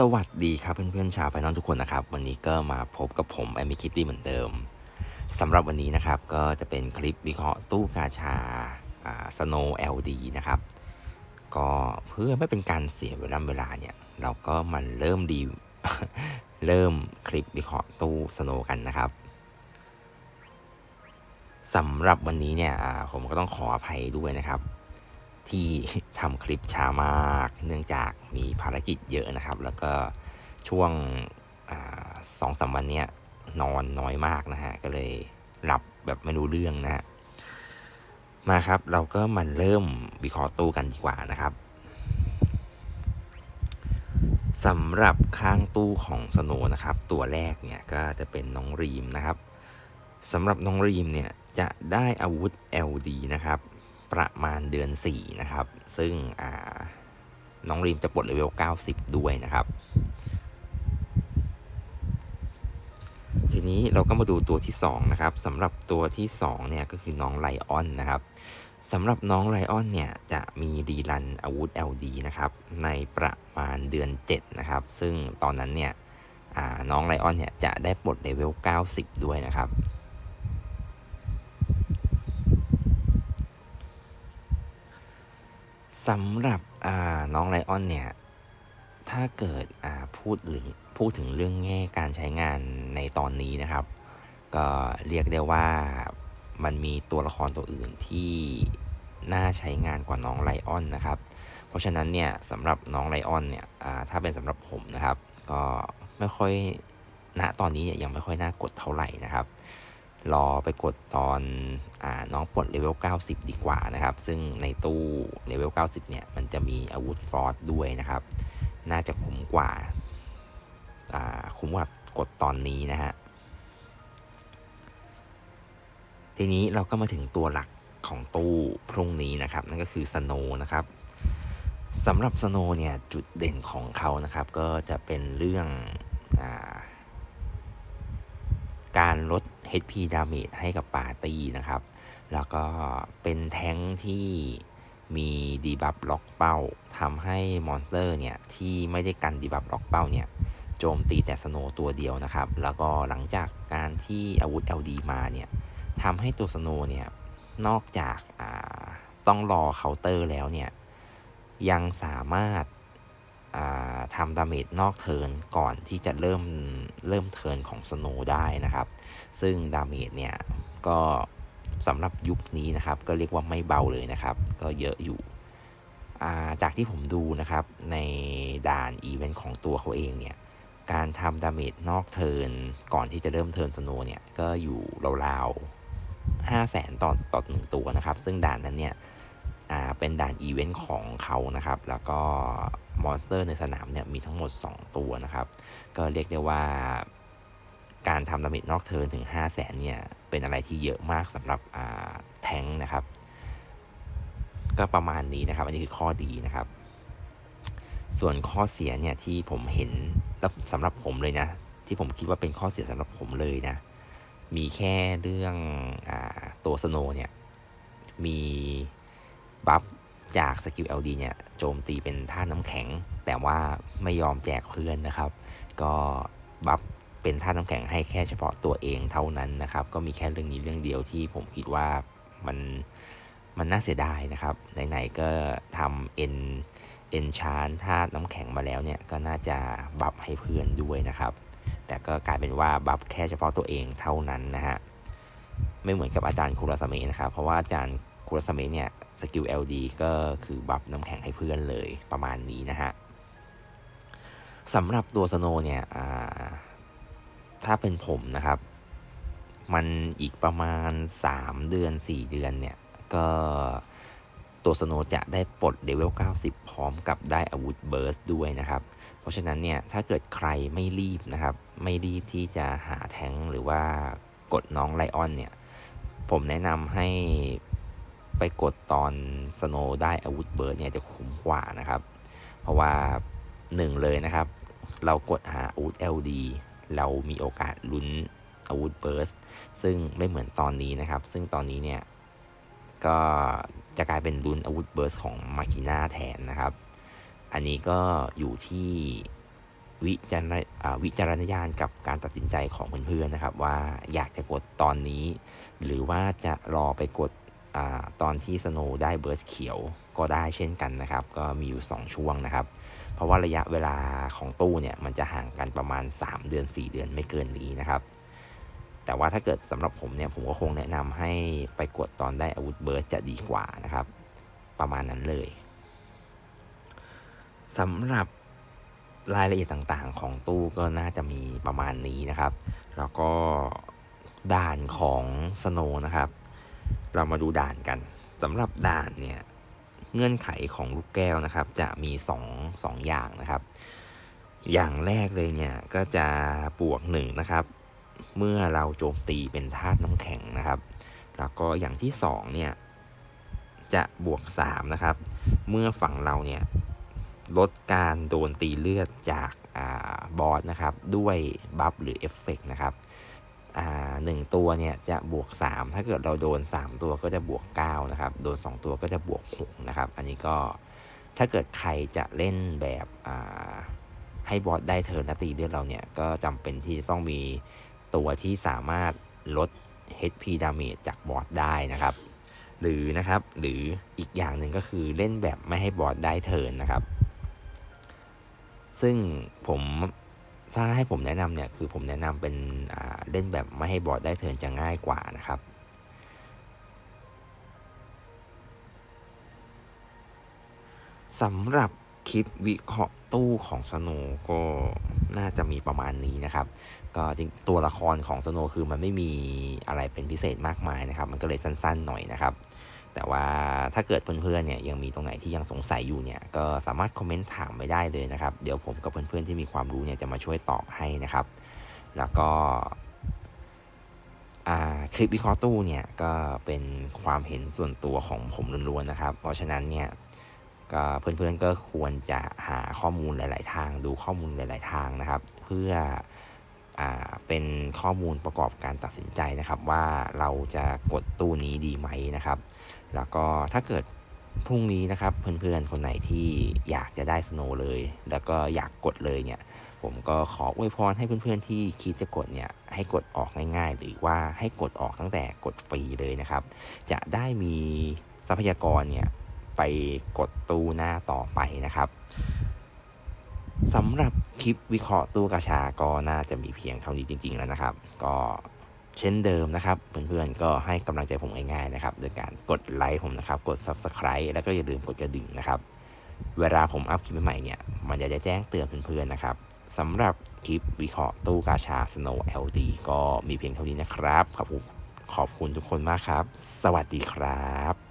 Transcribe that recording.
สวัสดีครับเพื่อนๆชาวไฟนอลทุกคนนะครับ วันนี้ก็มาพบกับผมแอมมิคิตตี้เหมือนเดิมสำหรับวันนี้นะครับก็จะเป็นคลิปวิเคราะห์ตู้กาชาสโนว์ LD นะครับ ก็เพื่อไม่เป็นการเสียเวลาเวลาเนี่ย เราก็มันเริ่มดีเริ่มคลิปวิเคราะห์ตู้สโนว์กันนะครับสำหรับวันนี้เนี่ยผมก็ต้องขออภัยด้วยนะครับ ที่ทำคลิปช้ามาก เนื่องจากมีภารกิจเยอะนะครับ แล้วก็ช่วงสองสามวันเนี้ยนอนน้อยมากนะฮะ ก็เลยหลับแบบไม่รู้เรื่องนะฮะ มาครับเราก็มันเริ่มวิเคราะห์ตู้กันดีกว่านะครับสำหรับข้างตู้ของสโนนะครับ ตัวแรกเนี่ยก็จะเป็นน้องรีมนะครับสำหรับน้องรีมเนี่ยจะได้อาวุธ LD นะครับ ประมาณเดือน 4 นะครับ ซึ่งน้องรีมจะปลดเลเวล 90 ด้วยนะครับ ทีนี้เราก็มาดูตัวที่ 2 นะครับสำหรับตัวที่ 2 เนี่ย ก็คือน้องไลออนนะครับสำหรับน้องไลออนเนี่ย จะมีรีรันอาวุธ LD นะครับ ในประมาณเดือน 7 นะครับ ซึ่งตอนนั้นเนี่ยน้องไลออนเนี่ย จะได้ปลดเลเวล 90 ด้วยนะครับ สำหรับน้องไลออนเนี่ย ถ้าเกิดพูดถึงพูดถึงเรื่องแง่การใช้งานในตอนนี้นะครับ ก็เรียกได้ว่ามันมีตัวละครตัวอื่นที่น่าใช้งานกว่าน้องไลออนนะครับ เพราะฉะนั้นเนี่ยสำหรับน้องไลออนเนี่ยถ้าเป็นสำหรับผมนะครับ ก็ไม่ค่อยณตอนนี้ยังไม่ค่อยน่ากดเท่าไหร่นะครับ รอไปกดตอนอน้องปลดเลเวล 90 ดีกว่านะครับ ซึ่งในตู้เลเวล 90 เนี่ย มันจะมีอาวุธฟอร์สด้วยนะครับ น่าจะคุ้มกว่าคุ้มกว่ากดตอนนี้นะฮะ ทีนี้เราก็มาถึงตัวหลักของตู้พรุ่งนี้นะครับ นั่นก็คือสโนนะครับสำหรับสโนเนี่ยจุดเด่นของเขานะครับ ก็จะเป็นเรื่องอการลด HP damage ให้กับปาร์ตี้นะครับ แล้วก็เป็นแท้งที่มีดีบัฟล็อกเป้าทำให้มอนสเตอร์เนี่ยที่ไม่ได้กันดีบัฟล็อกเป้าเนี่ยโจมตีแต่สโนตัวเดียวนะครับ แล้วก็หลังจากการที่อาวุธ LD มาเนี่ยทำให้ตัวสโนเนี่ยนอกจากต้องรอเคาน์เตอร์แล้วเนี่ยยังสามารถ ทำดาเมจนอกเทิร์นก่อนที่จะเริ่มเริ่มเทิร์นของสโนได้นะครับ ซึ่งดาเมจเนี่ยก็สำหรับยุคนี้นะครับ ก็เรียกว่าไม่เบาเลยนะครับ ก็เยอะอยู่จากที่ผมดูนะครับในด่านอีเวนต์ของตัวเขาเองเนี่ยการทำดาเมจนอกเทิร์นก่อนที่จะเริ่มเทิร์นสโนเนี่ยก็อยู่ราวๆ5 0 0แสนต่อต่อหนึ่งตัวนะครับ ซึ่งด่านนั้นเนี่ยเป็นด่านอีเวนต์ของเขานะครับ แล้วก็ มอนสเตอร์ในสนามเนี่ยมีทั้งหมด 2 ตัวนะครับ ก็เรียกได้ว่าการทำดาเมจนอกเทิร์นถึง 5 0 0แสนเนี่ย เป็นอะไรที่เยอะมากสำหรับแทงนะครับ ก็ประมาณนี้นะครับ อันนี้คือข้อดีนะครับ ส่วนข้อเสียเนี่ยที่ผมเห็นสำหรับผมเลยนะ ที่ผมคิดว่าเป็นข้อเสียสำหรับผมเลยนะ มีแค่เรื่องอตัวสโนเนี่ย มีบัฟ จากสกิล LD เนี่ยโจมตีเป็นท่าน้ำแข็ง แต่ว่าไม่ยอมแจกเพื่อนนะครับ ก็บัฟเป็นท่าน้ำแข็งให้แค่เฉพาะตัวเองเท่านั้นนะครับ ก็มีแค่เรื่องนี้เรื่องเดียวที่ผมคิดว่ามันมันน่าเสียดายนะครับ ไหนๆก็ทำเอ็นเอ็นชานธาตุน้ำแข็งมาแล้วเนี่ยก็น่าจะบัฟให้เพื่อนด้วยนะครับ แต่ก็กลายเป็นว่าบัฟแค่เฉพาะตัวเองเท่านั้นนะฮะ ไม่เหมือนกับอาจารย์คุรสเมนะครับ เพราะว่าอาจารย์ คุรสเมเนี่ยสกิล LD ก็คือบัฟน้ำแข็งให้เพื่อนเลยประมาณนี้นะฮะสำหรับตัวสโนเนี่ยถ้าเป็นผมนะครับ มันอีกประมาณ 3 เดือน 4 เดือนเนี่ยก็ตัวสโนจะได้ปลดเลเวล 90 พร้อมกับได้อาวุธเบิร์สด้วยนะครับ เพราะฉะนั้นเนี่ยถ้าเกิดใครไม่รีบนะครับ ไม่รีบที่จะหาแทงหรือว่ากดน้องไลออนเนี่ย ผมแนะนำให้ ไปกดตอนสโนได้อาวุธเบิร์ดเนี่ยจะคุ้มกว่านะครับ เพราะว่าหนึ่งเลยนะครับ เรากดหาอาวุธ LD เรามีโอกาสลุ้นอาวุธเบิร์สซึ่งไม่เหมือนตอนนี้นะครับ ซึ่งตอนนี้เนี่ย ก็จะกลายเป็นลุ้นอาวุธเบิร์สของมาคิน่าแทนนะครับ อันนี้ก็อยู่ที่วิจารณวิจารณญาณกับการตัดสินใจของเพื่อนๆนะครับ ว่าอยากจะกดตอนนี้ หรือว่าจะรอไปกด อตอนที่สโนว์ได้เบิร์สเขียวก็ได้เช่นกันนะครับ ก็มีอยู่ 2 ช่วงนะครับ เพราะว่าระยะเวลาของตู้เนี่ยมันจะห่างกันประมาณ 3 เดือน 4 เดือนไม่เกินนี้นะครับ แต่ว่าถ้าเกิดสำหรับผมเนี่ยผมก็คงแนะนำให้ไปกดตอนได้อาวุธเบิร์สจะดีกว่านะครับ ประมาณนั้นเลยสำหรับรายละเอียดต่างๆ ของตู้ก็น่าจะมีประมาณนี้นะครับ แล้วก็ด่านของสโนนะครับ เรามาดูด่านกันสำหรับด่านเนี่ยเงื่อนไขของลูกแก้วนะครับ จะมี2 2อย่างนะครับ อย่างแรกเลยเนี่ยก็จะบวก1นะครับ เมื่อเราโจมตีเป็นธาตุน้ำแข็งนะครับ แล้วก็อย่างที่2เนี่ยจะบวก3นะครับ เมื่อฝั่งเราเนี่ยลดการโดนตีเลือดจากอาบอสนะครับ ด้วยบัฟหรือเอฟเฟกต์นะครับ หนึ่งตัวเนี่ยจะบวก 3 ถ้าเกิดเราโดน 3 ตัวก็จะบวก9นะครับ โดน 2 ตัวก็จะบวก6นะครับ อันนี้ก็ถ้าเกิดใครจะเล่นแบบให้บอสได้เทิร์นตีเลือดเราเนี่ย ก็จำเป็นที่จะต้องมีตัวที่สามารถลด HP damage จากบอสได้นะครับ หรือนะครับ หรืออีกอย่างหนึ่งก็คือเล่นแบบไม่ให้บอสได้เทิร์นนะครับ ซึ่งผม ถ้าให้ผมแนะนำเนี่ยคือผมแนะนำเป็นเล่นแบบไม่ให้บอสได้เทินจะง่ายกว่านะครับสำหรับคลิปวิเคราะห์ตู้ของสโนก็น่าจะมีประมาณนี้นะครับ ก็จริงตัวละครของสโนคือมันไม่มีอะไรเป็นพิเศษมากมายนะครับ มันก็เลยสั้นๆหน่อยนะครับ แต่ว่าถ้าเกิดเพื่อนๆเนี่ยยังมีตรงไหนที่ยังสงสัยอยู่เนี่ยก็สามารถคอมเมนต์ถามไปได้เลยนะครับ เดี๋ยวผมกับเพื่อนๆที่มีความรู้เนี่ยจะมาช่วยตอบให้นะครับ แล้วก็คลิปวิเคราะห์ตู้เนี่ยก็เป็นความเห็นส่วนตัวของผมล้วนๆนะครับ เพราะฉะนั้นเนี่ยก็เพื่อนๆก็ควรจะหาข้อมูลหลาย ๆ ทาง ดูข้อมูลหลาย ๆ ทางนะครับ เพื่ออเป็นข้อมูลประกอบการตัดสินใจนะครับ ว่าเราจะกดตู้นี้ดีไหมนะครับ แล้วก็ถ้าเกิดพรุ่งนี้นะครับเพื่อนๆ คนไหนที่อยากจะได้สโนว์เลย แล้วก็อยากกดเลยเนี่ย ผมก็ขออวยพรให้เพื่อนๆที่คิดจะกดเนี่ยให้กดออกง่ายๆ หรือว่าให้กดออกตั้งแต่กดฟรีเลยนะครับ จะได้มีทรัพยากรเนี่ยไปกดตู้หน้าต่อไปนะครับสำหรับคลิปวิเคราะห์ตู้กาชาก็น่าจะมีเพียงเท่านี้จริง ๆ แล้วนะครับ ก็ เช่นเดิมนะครับ เพื่อนๆก็ให้กำลังใจผมง่ายๆนะครับ โดยการกดไลค์ผมนะครับ กด Subscribe แล้วก็อย่าลืมกดกระดิ่งนะครับ เวลาผมอัพคลิปใหม่ๆเนี่ย มันจะได้แจ้งเตือนเพื่อนๆนะครับสำหรับคลิปวิเคราะห์ตู้กาชา Snow LD ก็มีเพียงเท่านี้นะครับ ขอบคุณขอบคุณทุกคนมากครับ สวัสดีครับ